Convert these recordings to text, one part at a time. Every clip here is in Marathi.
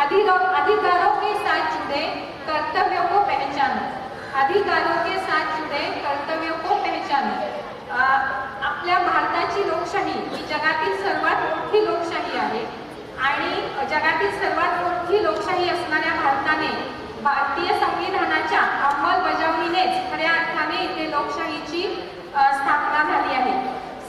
अधिकारों के साथ जुड़े कर्तव्यों को पहचानो। अधिकारों के साथ जुड़े कर्तव्यों को पहचानो। आपल्या भारताची लोकशाही ही जगातील सर्वात मोठी लोकशाही आहे आणि जगातील सर्वात मोठी लोकशाही असणाऱ्या भारताने भारतीय संविधानाच्या अंमलबजावणीनेच खऱ्या अर्थाने इथे लोकशाहीची अ, स्थापना झाली आहे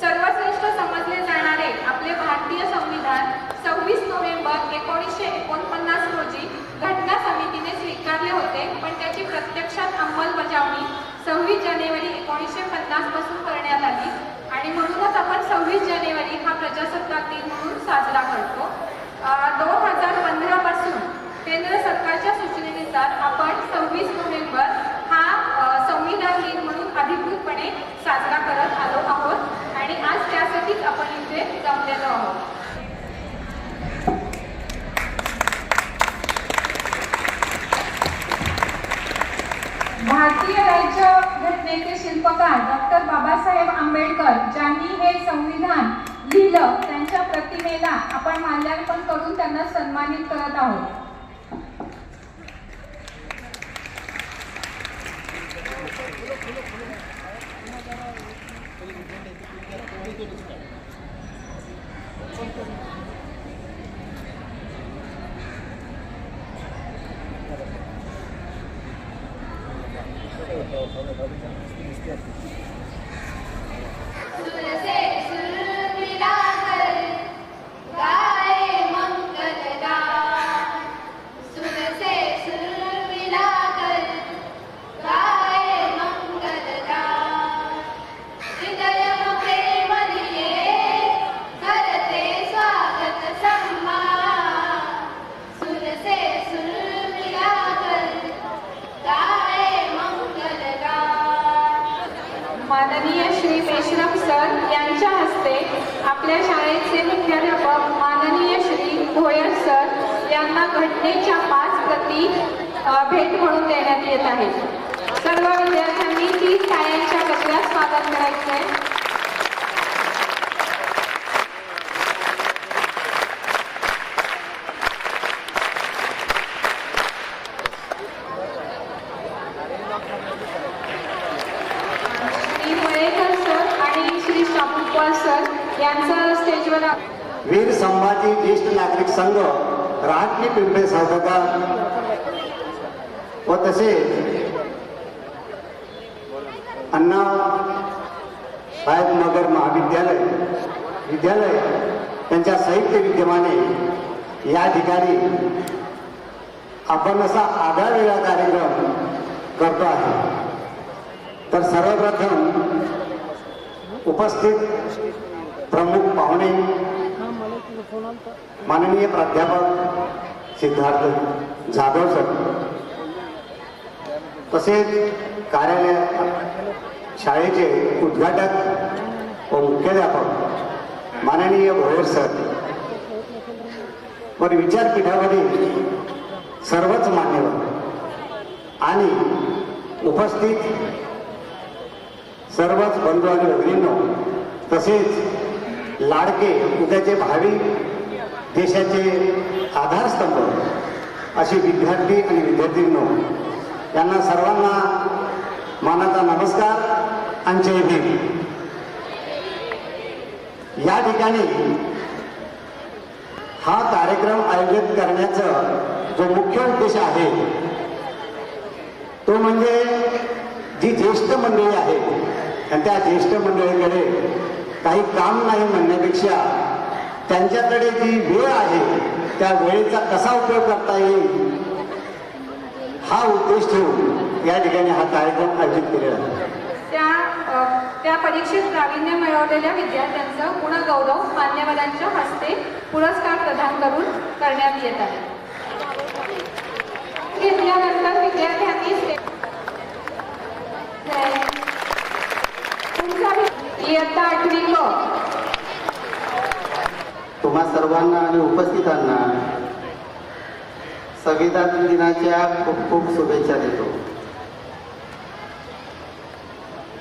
सर्वश्रेष्ठ समजले जाणारे आपले भारतीय संविधान सव्वीस नोव्हेंबर एकोणीसशे एकोणपन्नास रोजी घटना समितीने स्वीकारले होते पण त्याची प्रत्यक्षात अंमलबजावणी सव्वीस जानेवारी एकोणीसशे पन्नासपासून करण्यात आली. आणि म्हणूनच आपण सव्वीस जानेवारी हा प्रजासत्ताक दिन म्हणून साजरा करतो. दोन हजार पंधरा पासून केंद्र सरकारच्या सूचनेनुसार आपण सव्वीस नोव्हेंबर हा संविधान दिन म्हणून अधिकृतपणे साजरा करत आलो आहोत. आणि आज त्यासाठीच आपण इथे जमलेलो आहोत. भारतीय राज्य घटनेचे शिल्पकार डॉक्टर बाबासाहेब आंबेडकर ज्यांनी हे संविधान लिहिलं त्यांच्या प्रतिमेला आपण माल्यार्पण करून त्यांना सन्मानित करत आहोत सुर से सुर मिलाकर गाए मंगल गान सुर से सुर मिलाकर गाए मंगल गान हृदय प्रेम लिए करते स्वागत सम्मान सुर से सुर मिलाकर गाए मंगल गान माननीय श्री मेश्रम सर यांच्या हस्ते आपल्या शाळेचे मुख्याध्यापक माननीय श्री भोयर सर यांना घटनेच्या पाच प्रती अ, भेट म्हणून देण्यात येत आहे सर्व विद्यार्थ्यांनी तीस शाळेच्या कचऱ्यात स्वागत करायचं आहे श्री मळेकर सर आणि श्री शापूरपाल सर यांचं स्टेजवर आ- वीर संभाजी ज्येष्ठ नागरिक संघ रहाटणी पिंपळे सौदागर व तसेच अण्णा साहेब नगर महाविद्यालय विद्यालय त्यांच्या साहित्य विद्यमाने या ठिकाणी आपण असा आगळावेगळा कार्यक्रम करतो आहे. तर सर्वप्रथम उपस्थित प्रमुख पाहुणे माननीय प्राध्यापक सिद्धार्थ जाधव सर. तसेच कार्यालय शाळेचे उद्घाटक व मुख्याध्यापक माननीय भोयर सर. व विचारपीठामध्ये सर्वच मान्यवर आणि उपस्थित सर्वच बंधू आणि भगिनींनो तसेच लाडके उद्याचे भावी देशाचे आधारस्तंभ असे विद्यार्थी आणि विद्यार्थींनो यांना सर्वांना मानाचा नमस्कार आणि जय भीम. या ठिकाणी हा कार्यक्रम आयोजित करण्याचा जो मुख्य उद्देश आहे तो म्हणजे जी ज्येष्ठ मंडळी आहेत आणि त्या ज्येष्ठ मंडळीकडे काही काम नाही म्हणण्यापेक्षा त्यांच्याकडे जी वेळ आहे त्या वेळेचा कसा उपयोग करता येईल? हा उद्देश ठेवून या ठिकाणी हा कार्यक्रम आयोजित केलेला आहे. त्या त्या परीक्षेत प्रावीण्य मिळवलेल्या विद्यार्थ्यांचं गुणगौरव मान्यवरांच्या हस्ते पुरस्कार प्रदान करून करण्यात येत आहे. घेतल्यानंतर विद्यार्थ्यांनी इयत्ता आठवी क. तुम्हा सर्वांना आणि उपस्थितांना संविधान दिनाच्या खूप खूप शुभेच्छा देतो.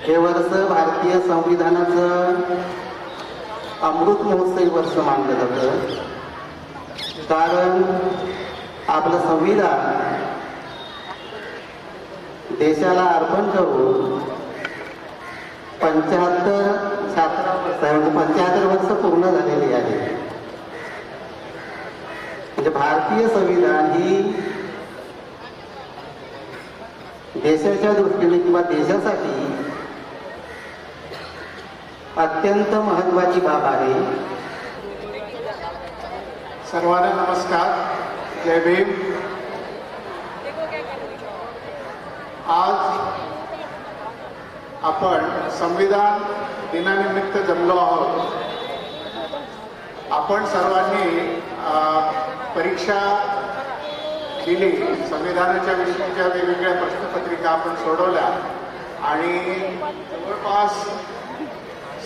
हे वर्ष भारतीय संविधानाचं अमृत महोत्सवी वर्ष मानलं जातं. कारण आपलं संविधान देशाला अर्पण करून पंच्याहत्तर छात्र म्हणजे पंच्याहत्तर वर्ष पूर्ण झालेली आहे. म्हणजे भारतीय संविधान ही देशाच्या दृष्टीने किंवा देशासाठी अत्यंत महत्वाची बाब आहे. सर्वांना नमस्कार. जय भीम. आज आपण संविधान दिनानिमित्त जमलो आहोत. आपण सर्वांनी परीक्षा दिली संविधानाच्या विषयीच्या वेगवेगळ्या प्रश्नपत्रिका आपण सोडवल्या आणि जवळपास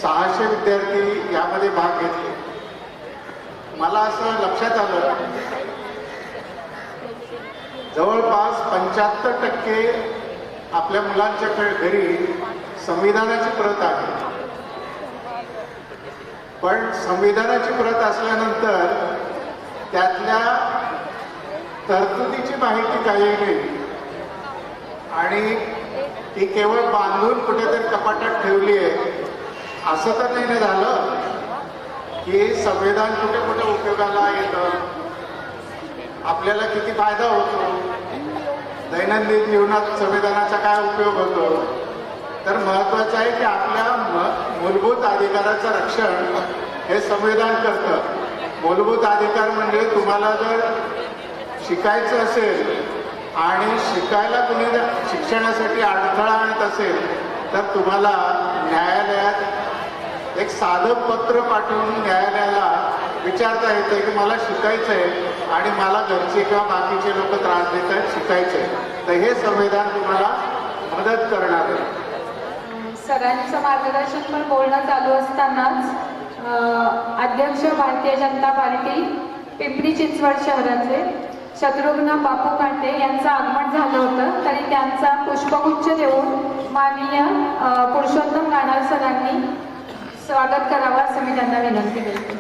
सहाशे विद्यार्थी यामध्ये भाग घेतले. मला असं लक्षात आलं जवळपास पंच्याहत्तर टक्के आपल्या मुलांच्या घरी संविधानाची प्रत आहे. पण संविधानाची प्रत असल्यानंतर त्यातल्या तरतुदीची माहिती काही नाही. आणि ती केवळ बांधून कुठेतरी कपाटात ठेवली आहे. असं तर नाही ना झालं? की संविधान कुठे कुठे उपयोगाला येतं? आपल्याला किती फायदा होतो? दैनंदिन जीवनात संविधानाचा काय उपयोग होतो? तर महत्वाचं आहे की आपल्या म- मूलभूत अधिकाराचं रक्षण हे संविधान करतं. मूलभूत अधिकार म्हणजे तुम्हाला जर शिकायचं असेल आणि शिकायला तुम्ही जर शिक्षणासाठी अडथळा आणत असेल तर तुम्हाला न्यायालयात एक साधं पत्र पाठवून न्यायालयाला विचारता येतं की मला शिकायचं आहे आणि मला घरचे किंवा बाकीचे लोक त्रास देत आहेत शिकायचे तर हे संविधान तुम्हाला मदत करणार आहे. सरांचं मार्गदर्शन पण बोलणं चालू असतानाच अध्यक्ष भारतीय जनता पार्टी पिंपरी चिंचवड शहराचे शत्रुघ्न बापू कांटे यांचं आगमन झालं होतं. तरी त्यांचा पुष्पगुच्छ देऊन माननीय पुरुषोत्तम गाणार सरांनी स्वागत करावं असं मी त्यांना विनंती करते.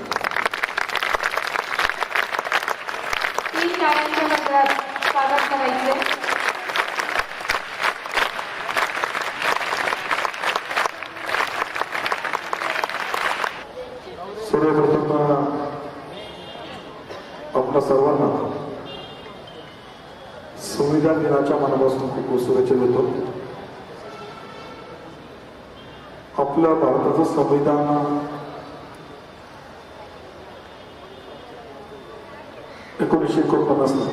तीन गाड्यांच्या स्वागत करायचे सर्वप्रथम आपल्या सर्वांना संविधान दिनाच्या मनापासून खूप खूप शुभेच्छा देतो. आपल्या भारताचं संविधान एकोणीसशे एकोणपन्नासला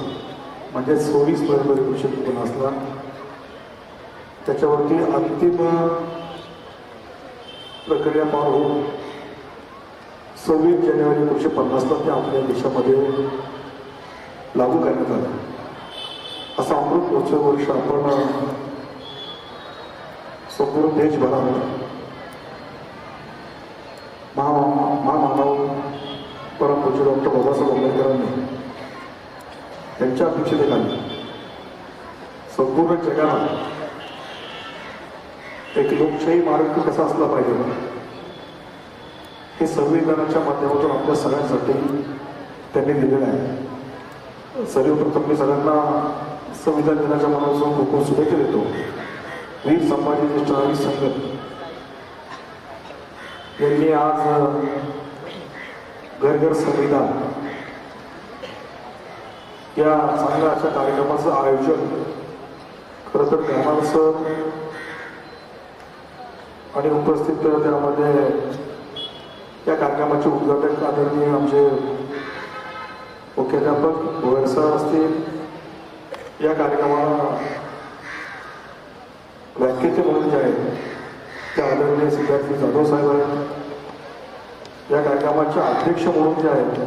म्हणजे सव्वीस नोव्हेंबर एकोणीसशे एकोणपन्नासला त्याच्यावरती अंतिम प्रक्रिया पार होऊन सव्वीस जानेवारी एकोणीसशे पन्नासला ते आपल्या देशामध्ये लागू करण्यात आलं. असं अमृत महोत्सव वर्ष आपण संपूर्ण देशभरात महामानव परमपूज्य डॉक्टर बाबासाहेब आंबेडकरांनी त्यांच्या अध्यक्षतेखाली संपूर्ण जगाला एक लोकशाही मार्ग कसा असला पाहिजे? हे संविधानाच्या माध्यमातून आपल्या सगळ्यांसाठी त्यांनी दिलेलं आहे. सर्वप्रथम मी सगळ्यांना संविधान दिनाच्या मनापासून खूप खूप शुभेच्छा देतो. वीर संभाजी ज्येष्ठ संघ. यांनी आज घर घर संविधान या चांगल्या अशा कार्यक्रमाचं आयोजन खरं तर करणार आणि उपस्थित त्यामध्ये या कार्यक्रमाचे उद्घाटक आदरणीय आमचे मुख्याध्यापक गोयल सर असतील. या कार्यक्रमाला व्याख्याते म्हणून जे आहेत त्या आदरणीय सिद्धार्थी जाधव साहेब आहेत. या कार्यक्रमाचे अध्यक्ष म्हणून जे आहेत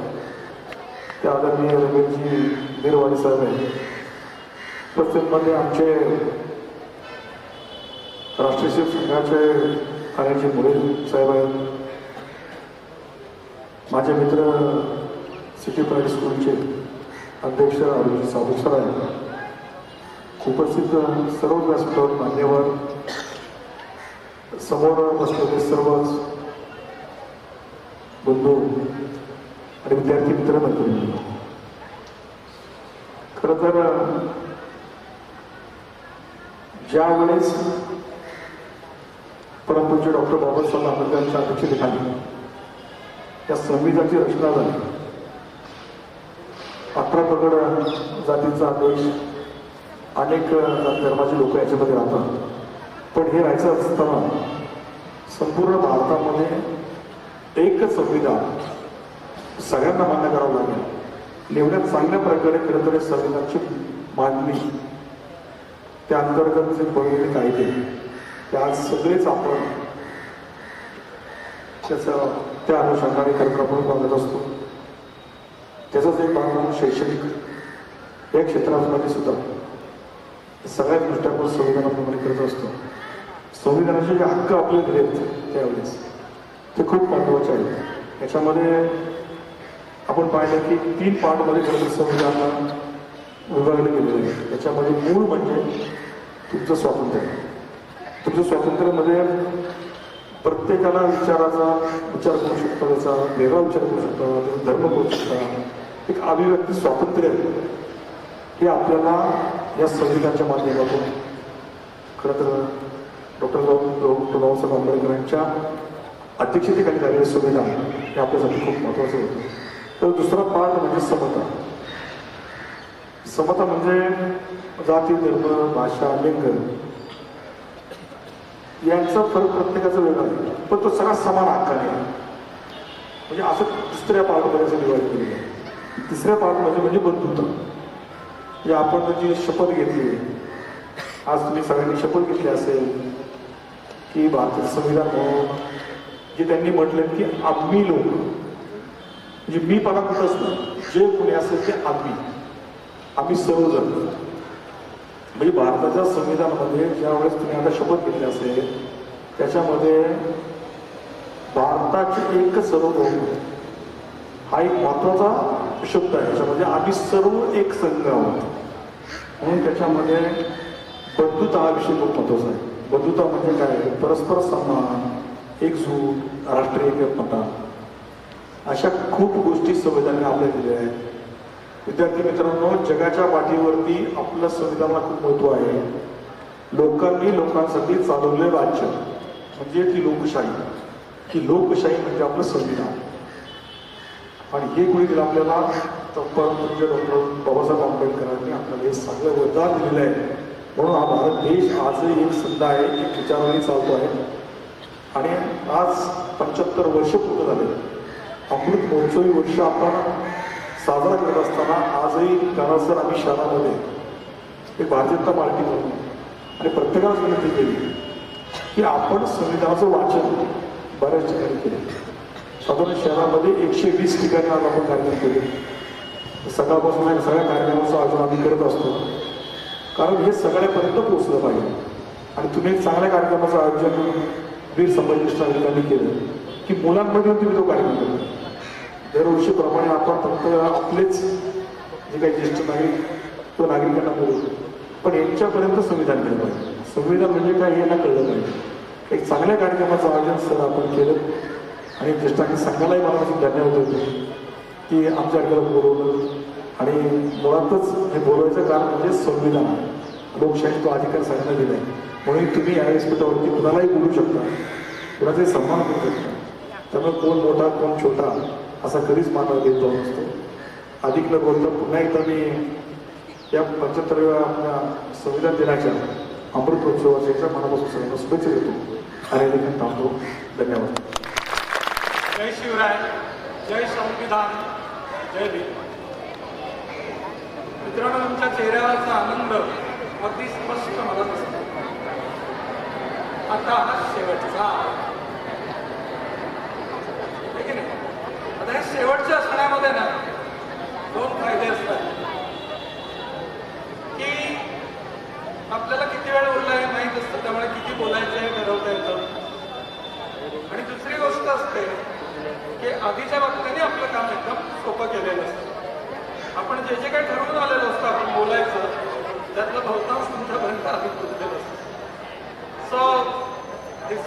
ते आदरणीय रमेशजी बिरवाडी साहेब आहेत. उपस्थितमध्ये आमचे राष्ट्रीय शिव संघाचे कार्याचे मुळे साहेब आहेत. माझे मित्र सिटी प्रायव्हेट स्कूलचे अध्यक्ष अरुणजी साधू सराय उपस्थित सर्व व्यासपीठावर मान्यवर. समोर बसलेले सर्वच बंधू आणि विद्यार्थी मित्र मंडळी खरं तर ज्यावेळेस परमपूज्य डॉक्टर बाबासाहेब आंबेडकरांच्या अध्यक्षतेखाली या संविधानाची रचना झाली अठरा प्रगड जातीचा देश अनेक धर्माचे लोक याच्यामध्ये राहतात. पण हे राहायचं असताना संपूर्ण भारतामध्ये एकच संविधान सगळ्यांना मान्य करावं लागेल. एवढ्या चांगल्या प्रकारे खरं तर संविधानाची मांडणी त्या अंतर्गत जे बनलेले कायदे ते आज सगळेच आपण त्याचा त्या अनुषंगाने कार्यक्रम म्हणून बघत असतो. त्याचाच एक भाग म्हणून शैक्षणिक या क्षेत्रामध्ये सुद्धा सगळ्या गोष्टी आपण संविधानाप्रमाणे करत असतो. संविधानाचे जे हक्क आपले दिलेत त्यावेळेस ते खूप महत्त्वाचे आहेत. याच्यामध्ये आपण पाहिलं की तीन पार्टमध्ये खरं संविधान विभागले गेलेले आहे. त्याच्यामध्ये मूळ म्हणजे तुमचं स्वातंत्र्य. तुमच्या स्वातंत्र्यामध्ये प्रत्येकाला विचाराचा विचार करू शकता त्याचा वेगळा विचार करू शकता त्याचा धर्म करू शकता. एक अभिव्यक्ती स्वातंत्र्य हे आपल्याला या संविधानाच्या माध्यमातून खरं तर डॉक्टर डॉक्टर बाबासाहेब आंबेडकर यांच्या अध्यक्षतेखाली झालेलं संविधान हे आपल्यासाठी खूप महत्त्वाचं होतं. तर दुसरा पार्ट म्हणजे समता. समता म्हणजे जाती धर्म भाषा लिंग यांचा फरक प्रत्येकाचा वेगळा आहे. पण तो सगळा समान हक्काने आहे. म्हणजे असं दुसऱ्या पार्टमध्ये असं डिवाईड केलेलं आहे. तिसऱ्या पार्टमध्ये म्हणजे, म्हणजे बंधुत्व. म्हणजे आपण जी शपथ घेतली आज तुम्ही सगळ्यांनी शपथ घेतली असेल की भारतीय संविधान म्हणून जे त्यांनी म्हटलं की आम्ही लोक म्हणजे मी पणा कुठंच नाही जे कोणी असेल ते आम्ही. आम्ही सर्वजण. म्हणजे भारताच्या संविधानामध्ये ज्यावेळेस तुम्ही आता शपथ घेतली असेल त्याच्यामध्ये भारताचे एक सर्वभौम. हा एक महत्त्वाचा शब्द आहे. त्याच्यामध्ये आम्ही सर्व एक संघ आहोत. म्हणून त्याच्यामध्ये बंधुता हा विषय खूप महत्त्वाचा आहे. बंधुता म्हणजे काय? परस्पर सन्मान एकजूट राष्ट्रीय एकमता. अशा खूप गोष्टी संविधानाने आपल्या दिल्या आहेत. विद्यार्थी मित्रांनो जगाच्या पाठीवरती आपलं संविधानाला खूप महत्त्व आहे. लोकांनी लोकांसाठी चालवले राज्य म्हणजे ती लोकशाही. की लोकशाही म्हणजे आपलं संविधान. आणि हे कोणी आपल्याला? तर डॉक्टर बाबासाहेब आंबेडकरांनी आपल्याला हे सगळं वरदान दिलेलं आहे. म्हणून हा भारत देश आजही एक संध आहे एक विचाराने चालतो आहे. आणि आज पंच्याहत्तर वर्ष पूर्ण झाले. अमृत महोत्सवी वर्ष आपण साजरा करत असताना आजही घरासर आम्ही शहरामध्ये एक भारतीय जनता पार्टी म्हणून आणि प्रत्येकाला विनंती केली की आपण संविधानाचं वाचन बऱ्याच ठिकाणी केले. साधारण शहरामध्ये एकशे वीस ठिकाणी आज आपण कार्यक्रम केले. सकाळपासून या सगळ्या कार्यक्रमाचं आयोजन आम्ही करत असतो. कारण हे सगळ्यापर्यंत पोचलं पाहिजे. आणि तुम्ही एक चांगल्या कार्यक्रमाचं आयोजन वीर संभाजी नागरिकांनी केलं. की मुलांमध्ये तुम्ही तो कार्यक्रम केला. दरवर्षीप्रमाणे आपण फक्त आपलेच जे काही ज्येष्ठ नागरिक तो नागरिकांना बोलतो पण यांच्यापर्यंत संविधान केलं पाहिजे. संविधान म्हणजे काय हे यांना कळलं पाहिजे. एक चांगल्या कार्यक्रमाचं आयोजन सर आपण केलं. आणि ज्येष्ठांनी संघालाही मला धन्यवाद देतो की आमच्याकडे बोलवलं. आणि मुळातच हे बोलवायचं कारण म्हणजे संविधान. लोकशाही तो अधिकार सगळ्यांना दिला आहे म्हणून तुम्ही या व्यासपीठावरती कुणालाही बोलू शकता. कुणाचाही सन्मान करू शकता. त्यामुळे कोण मोठा कोण छोटा असा कधीच मानव देतो नसतो. अधिक न बोलता पुन्हा एकदा मी या पंच्याहत्तरव्या आपल्या संविधान दिनाच्या अमृतोत्सवाच्या मनापासून सगळ्यांना शुभेच्छा देतो. आणि थांबतो. धन्यवाद. जय शिवराय जय संविधान जय भीम. मित्रांनो तुमच्या चेहऱ्यावरचा आनंद अगदी स्पष्ट मला दिसतो आता हा शेवटचा आता हे शेवटच्या असण्यामध्ये ना दोन फायदे असतात. की आपल्याला किती वेळ उरला हे माहीत असतं त्यामुळे किती बोलायचं हे ठरवता येतं. आणि दुसरी गोष्ट असते की आधीच्या बाबतीने आपलं काम एकदम सोपं केलेलं असतं. आपण जे जे काही ठरवून आलेलं असतं आपण बोलायचं त्यातलं बहुतांश तुमच्यापर्यंत आधी पोचलेलं असतं. सो दिस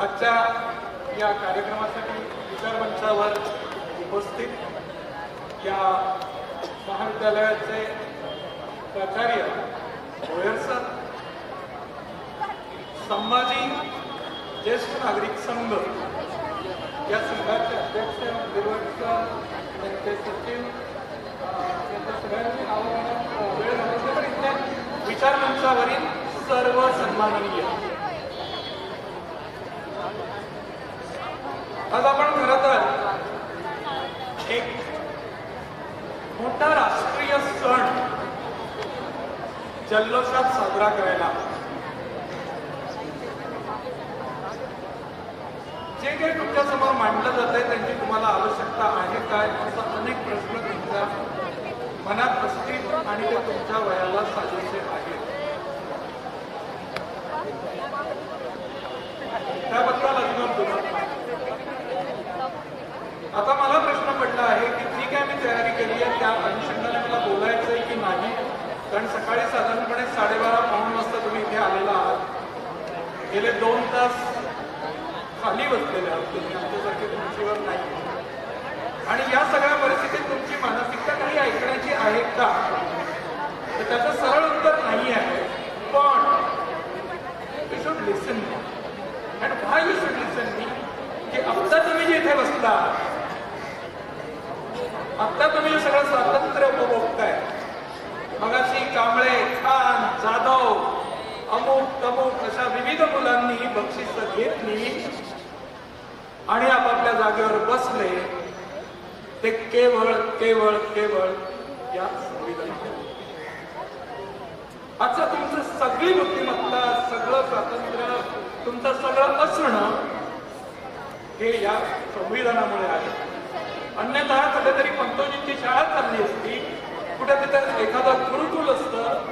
आजच्या या कार्यक्रमासाठी विचारमंचावर उपस्थित या महाविद्यालयाचे प्राचार्य भोयर सर संभाजी ज्येष्ठ नागरिक संघ. या संघाचे अध्यक्ष गिरवट त्यांचे सचिव त्यांच्या सगळ्यांची नावं वेळ नव्हते पण इथल्या विचारमंचावरील सर्व सन्माननीय. आज आपण खरं तर एक मोठा राष्ट्रीय सण जल्लोषात साजरा करायला जे काही तुमच्यासमोर मांडलं जात आहे त्यांची तुम्हाला आवश्यकता आहे काय असा अनेक प्रश्न तुमच्या मनात असतील आणि ते तुमच्या वयाला साजेसे आहेत त्याबद्दल अजिबात दुमत नाही आता मला प्रश्न पडला आहे की ठीक आहे मी तयारी केली आहे त्या अनुषंगाने मला बोलायचं आहे की नाही कारण सकाळी साधारणपणे साडेबारा पाऊण वाजता तुम्ही इथे आलेला आहात गेले दोन तास खाली बसलेले तुम्ही आमच्यासारखे तुमचीवर नाही. आणि या सगळ्या परिस्थितीत तुमची मानसिकता काही ऐकण्याची आहे का? तर त्याचं सरळ उत्तर नाही आहे. पण you should listen and why you should listen मी की आत्ता तुम्ही जे इथे बसला आत्ता तुम्ही सगळं स्वातंत्र्य उपभोगताय. मगाशी कांबळे खान जाधव अमुक तमुक अशा विविध मुलांनी बक्षिस घेतली. आणि आपापल्या जागेवर बसले ते केवळ केवळ केवळ या संविधानामुळे आजचं तुमचं सगळी बुद्धिमत्ता सगळं स्वातंत्र्य तुमचं सगळं असणं हे या संविधानामुळे आहे. अन्यथा कुठेतरी पंतोजींची शाळा चालली असती कुठे तिथे एखादं गुरुकुल असतं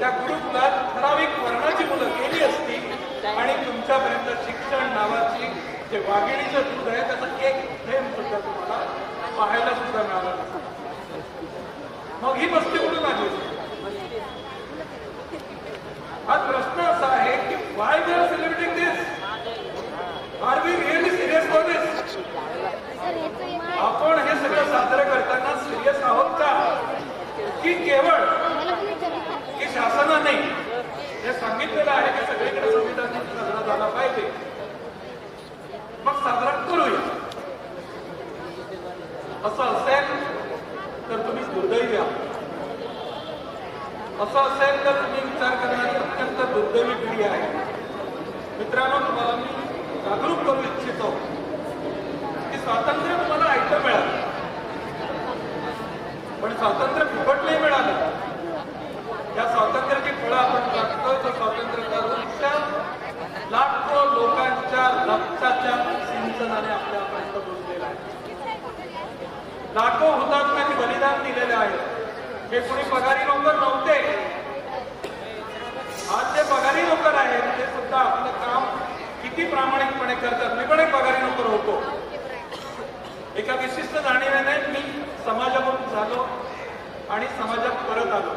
त्या गुरुकुलात ठराविक वर्णाची मुलं गेली असती आणि तुमच्यापर्यंत शिक्षण नावाची जे वाघिणीचं दूध आहे त्याचा एक थेंब सुद्धा तुम्हाला पाहायला सुद्धा मिळाला. मग ही मस्ती कुठून आली? हा प्रश्न असा आहे की why we are celebrating this are we really serious for this आपण हे सगळं साजरं करताना सिरियस आहोत का? की केवळ की शासनाने हे सांगितलेलं आहे की सगळीकडे संविधान साजरा झाला पाहिजे. साजरा करूया. असं असेल तर तुम्ही दुर्दैवी आहात. असं असेल तर तुम्ही विचार करणारी अत्यंत दुर्दैवी पिढी आहे. मित्रांनो तुम्हाला मी जागरूक करू इच्छितो की स्वातंत्र्य तुम्हाला ऐकलं मिळालं. पण स्वातंत्र्य फुकट नाही मिळालं या स्वातंत्र्याची फळं आपण टाकतोय तर स्वातंत्र्याचा वृक्ष लाखो लोकांच्या रक्ताच्या सिंचनाने आपल्यापर्यंत पोहोचलेला आहे लाखो हुतात्म्यांनी बलिदान दिलेले आहे. हे कोणी पगारी नोकर नव्हते. आज जे पगारी नोकर आहेत ते सुद्धा आपलं काम किती प्रामाणिकपणे करतात. मी पण एक पगारी नोकर होतो. एका विशिष्ट जाणीवेने मी समाजाकडून झालो आणि समाजात परत आलो.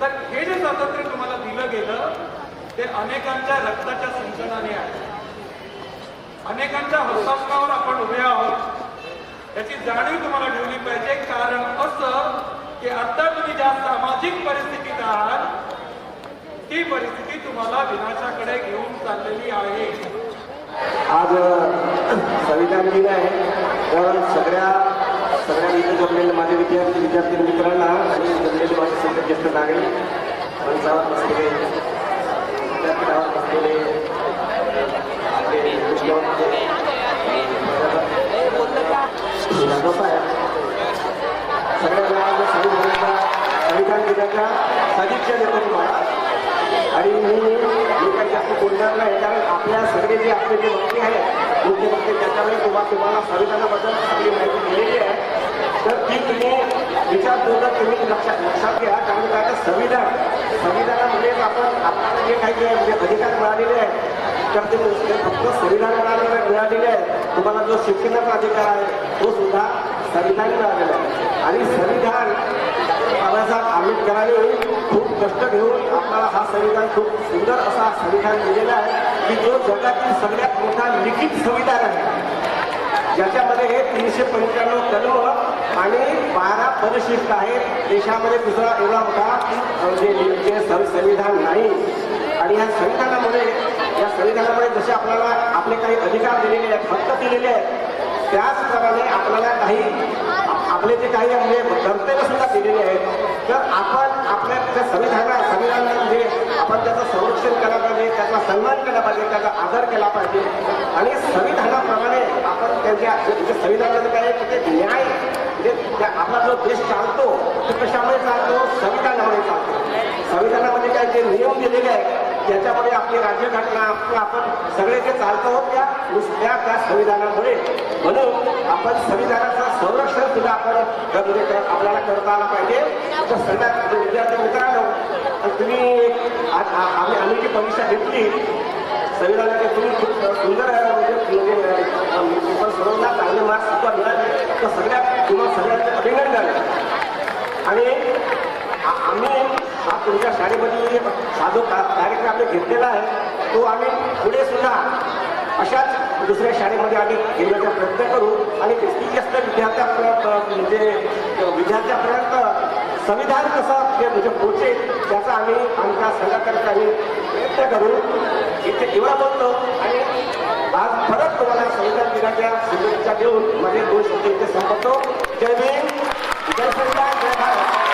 तर हे जे स्वातंत्र्य तुम्हाला दिलं गेलं ते अनेकांच्या रक्ताच्या सिंचनाने आहे. अनेकांच्या हस्तांकावर आपण उभे आहोत. याची जाणीव तुम्हाला ठेवली पाहिजे. कारण असं की आता तुम्ही ज्या सामाजिक परिस्थितीत आहात ती परिस्थिती तुम्हाला विनाशाकडे घेऊन चाललेली आहे. आज संविधान दिन आहे. तर सगळ्या सगळ्या इथे जमलेले माझे विद्यार्थी विद्यार्थी मित्रांना आणि जमलेले माझे सगळे ज्येष्ठ नागरिक मंचावर सदिच्छा देतो तुम्हाला आणि मी काही जास्त बोलणार आपल्या सगळे जे आपले जे मंत्री आहेत मुख्यमंत्री त्याच्यामध्ये तुम्हाला तुम्हाला संविधानाबद्दल सगळी माहिती दिलेली आहे तर ती तुम्ही विचारपूर्वक तुम्ही लक्षात लक्षात घ्या कारण काय संविधान संविधानामध्ये आपण आपल्याला जे काही जे अधिकार मिळालेले आहेत तर ते फक्त संविधान मिळालेले मिळालेले आहे तुम्हाला जो शिक्षणाचा अधिकार आहे तो सुद्धा संविधान मिळालेला आहे आणि संविधान बाबासाहेब आंबेडकरांनी खूप कष्ट घेऊन आपल्याला हा संविधान खूप सुंदर असा संविधान दिलेला आहे की जो जगातील सगळ्यात मोठा लिखित संविधान आहे. ज्याच्यामध्ये हे तीनशे पंच्याण्णव कलम आणि बारा परिशिष्ट आहेत. देशामध्ये दुसरा एवढा मोठा म्हणजे संविधान नाही. आणि या संविधानामध्ये म्हणजे या संविधानामध्ये जसे आपल्याला आपले काही अधिकार दिलेले आहेत हक्क दिलेले आहेत त्याचप्रमाणे आपल्याला काही आपले जे काही म्हणजे कर्तव्य सुद्धा दिलेले आहेत तर आपण आपल्या त्या संविधाना संविधानामध्ये आपण त्याचं संरक्षण केलं पाहिजे त्याचा सन्मान केला पाहिजे त्याचा आदर केला पाहिजे. आणि संविधानाप्रमाणे आपण त्यांच्या म्हणजे संविधानामध्ये काय आहे ते न्याय म्हणजे आपला जो देश चालतो तो कशामुळे चालतो? संविधानामुळे चालतो. संविधानामध्ये काय जे नियम दिलेले आहेत त्याच्यामध्ये आपली राज्यघटना आपण सगळे जे चालतो त्या नुसत्या त्या संविधानामुळे. म्हणून आपण संविधानाचं संरक्षण सुद्धा आपण आपल्याला करता आलं पाहिजे. तर सगळ्या म्हणजे विद्यार्थी मित्रांनो तर तुम्ही आम्ही आम्ही जी परीक्षा घेतली संविधानाचे तुम्ही खूप सुंदर म्हणजे सर्वांना चांगले मार्क्स सुद्धा मिळाले. तर सगळ्यात तुम्हाला सगळ्यांचे अभिनंदन. आणि आम्ही तुमच्या शाळेमध्ये जे हा जो का- कार्यक्रम आम्ही घेतलेला आहे. तो आम्ही पुढे सुद्धा अशाच दुसऱ्या शाळेमध्ये आम्ही घेण्याचा प्रयत्न करू. आणि जास्तीत जास्त विद्यार्थ्यापर्यंत म्हणजे विद्यार्थ्यापर्यंत संविधान कसं म्हणजे म्हणजे पोचेल त्याचा आम्ही आमच्या संघाकरता आम्ही प्रयत्न करू. इथे एवढा बोलतो. आणि आज परत तुम्हाला संविधान दिनाच्या शुभेच्छा देऊन माझे दोन शब्द इथे संपवतो. जय भीम. जय संविधान. जय भारत.